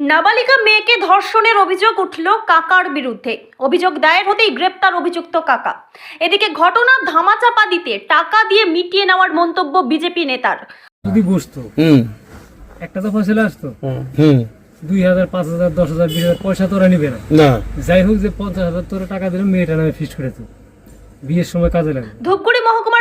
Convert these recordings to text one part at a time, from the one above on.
নাবালিকা মেয়েকে ধর্ষণের অভিযোগ উঠল কাকার বিরুদ্ধে। অভিযোগ দায়ের হতেই গ্রেপ্তার অভিযুক্ত কাকা। এদিকে ঘটনা ধামাচাপা দিতে টাকা দিয়ে মিটিয়ে নেওয়ার মন্তব্য বিজেপি নেতার। যদি বসতো একটা তো ফসলে আসতো দুই হাজার পাঁচ হাজার দশ হাজার বিশ হাজার পয়সা তোরা নিবে না। না। যাই হোক যে পঞ্চাশ হাজার তোরা টাকা দিলে মেয়েটা নামে ফিক্স করে তো বিয়ের সময় কাজে লাগে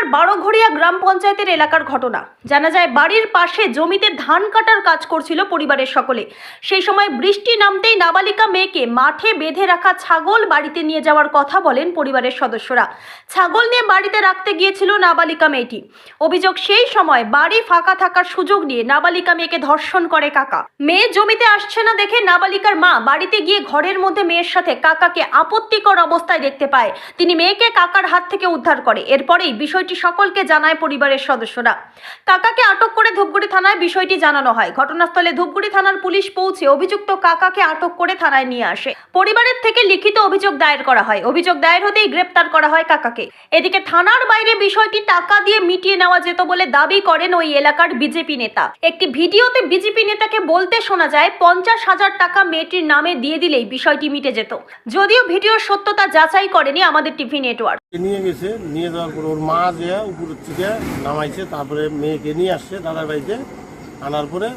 মহকুমার বারোঘড়িয়া গ্রাম পঞ্চায়েতের এলাকার ঘটনা। জানা যায়, বাড়ির পাশে জমিতে ধান কাটার কাজ করছিল পরিবারের সকলে। সেই সময় বৃষ্টি নামতেই নাবালিকা মেয়েকে মাঠে বেঁধে রাখা ছাগল বাড়িতে নিয়ে যাওয়ার কথা বলেন পরিবারের সদস্যরা। ছাগল নিয়ে বাড়িতে রাখতে গিয়েছিল নাবালিকা মেয়েটি। অভিযোগ সেই সময় বাড়ি ফাঁকা থাকার সুযোগ নিয়ে নাবালিকা মেয়েকে ধর্ষণ করে কাকা। মেয়ে জমিতে আসছে না দেখে নাবালিকার মা বাড়িতে গিয়ে ঘরের মধ্যে মেয়ের সাথে কাকাকে আপত্তিকর অবস্থায় দেখতে পায়। তিনি মেয়েকে কাকার হাত থেকে উদ্ধার করে। এরপরেই বিষয়টি সকলকে জানায় পরিবারের সদস্যরা। কাকাকে আটক করে ধূপগুড়ি থানায় বিষয়টি জানানো হয়। ঘটনাস্থলে ধূপগুড়ি থানার পুলিশ পৌঁছে অভিযুক্ত কাকাকে আটক করে থানায় নিয়ে আসে। পরিবারের থেকে লিখিত অভিযোগ দায়ের করা হয়। অভিযোগ দায়ের হতেই গ্রেপ্তার করা হয় কাকাকে। এদিকে থানার বাইরে বিষয়টি টাকা দিয়ে মিটিয়ে নেওয়া যেত বলে দাবি করেন ওই এলাকার বিজেপি নেতা। একটি ভিডিওতে বিজেপি নেতাকে বলতে শোনা যায়, পঞ্চাশ হাজার টাকা মেয়েটির নামে দিয়ে দিলেই বিষয়টি মিটে যেত। যদিও ভিডিওর সত্যতা যাচাই করেনি আমাদের টিভি নেটওয়ার্ক। নিয়ে গেছে নিয়ে যাওয়ার পরে ওর মা যে উপরের থেকে নামাইছে তারপরে মেয়েকে নিয়ে আসছে দাদার বাড়িতে আনার পরে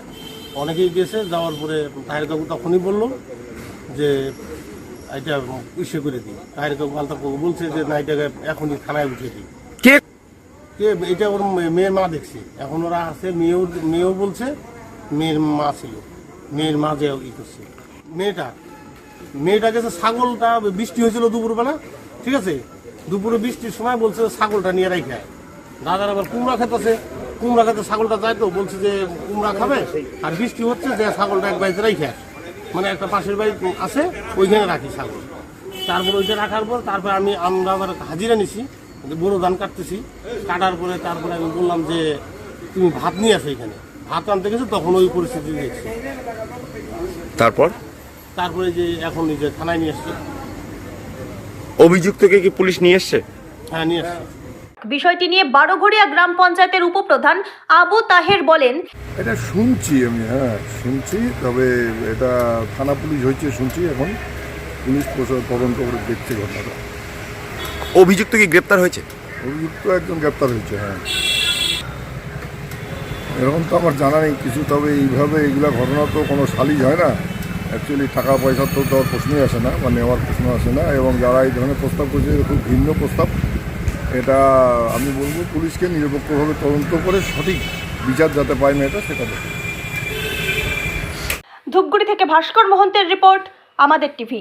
অনেকেই গেছে যাওয়ার পরে তাহের কাকু তখনই বলল যে এটা ইসে করে দিই। তাহের কাকু আলতা কাকু বলছে যে না এটাকে এখনই থানায় উঠে দিই। কে? কে? এটা ওর মেয়ের মা দেখছে। এখন ওরা আছে মেয়েও মেয়েও বলছে মেয়ের মা ছিল। মেয়ের মা যে ই করছে। মেয়েটা মেয়েটা গেছে ছাগলটা বৃষ্টি হয়েছিল দুপুরবেলা ঠিক আছে? দুপুরে বৃষ্টির সময় বলছে ছাগলটা নিয়ে রাখে দাদার আবার কুমড়া খেতেছে। কুমড়া খেতে ছাগলটা যায় তো বলছে যে কুমড়া খাবে? আর বৃষ্টি হচ্ছে যে ছাগলটা এক বাড়িতে রাখে। মানে একটা পাশের বাড়ি আছে ওইখানে রাখি ছাগল। তারপর ওইটা রাখার পর তারপর আমি আমরা আবার হাজিরা নিছি বড় ধান কাটতেছি। কাটার পরে তারপরে আমি বললাম যে তুমি ভাত নিয়ে আসো এখানে। ভাত আনতে গেছো তখন ওই পরিস্থিতি দেখছি। তারপর? তারপরে যে এখন এই যে থানায় নিয়ে আসছি অভিযুক্তকে কি পুলিশ নিয়ে এসছে? হ্যাঁ নিয়ে আসছি বিষয়টি নিয়ে বারোঘড়িয়া গ্রাম পঞ্চায়েতের উপপ্রধান আবু তাহের বলেন এটা শুনছি আমি হ্যাঁ শুনছি তবে এটা থানা পুলিশ হয়েছে শুনছি এখন। পুলিশ প্রশাসন তদন্ত করে দেখছে ঘটনাটা। অভিযুক্ত কি গ্রেপ্তার হয়েছে? অভিযুক্ত একজন গ্রেপ্তার হয়েছে হ্যাঁ। এরকম তো আমার জানা নেই কিছু তবে এইভাবে এইগুলা ঘটনা তো কোনো সালিজ হয় না। অ্যাকচুয়ালি টাকা পয়সা তো দেওয়ার প্রশ্নই আসে না, বা নেওয়ার প্রশ্ন আসে না, এবং যারা এই ধরনের প্রস্তাব করছে এটা খুব ভিন্ন প্রস্তাব। এটা আমি বলব, পুলিশকে নিরপেক্ষভাবে তদন্ত করে সঠিক বিচার যাতে পায় মেয়েটা সেটা ধূপগুড়ি থেকে ভাস্কর মহন্তের রিপোর্ট, আমাদের টিভি।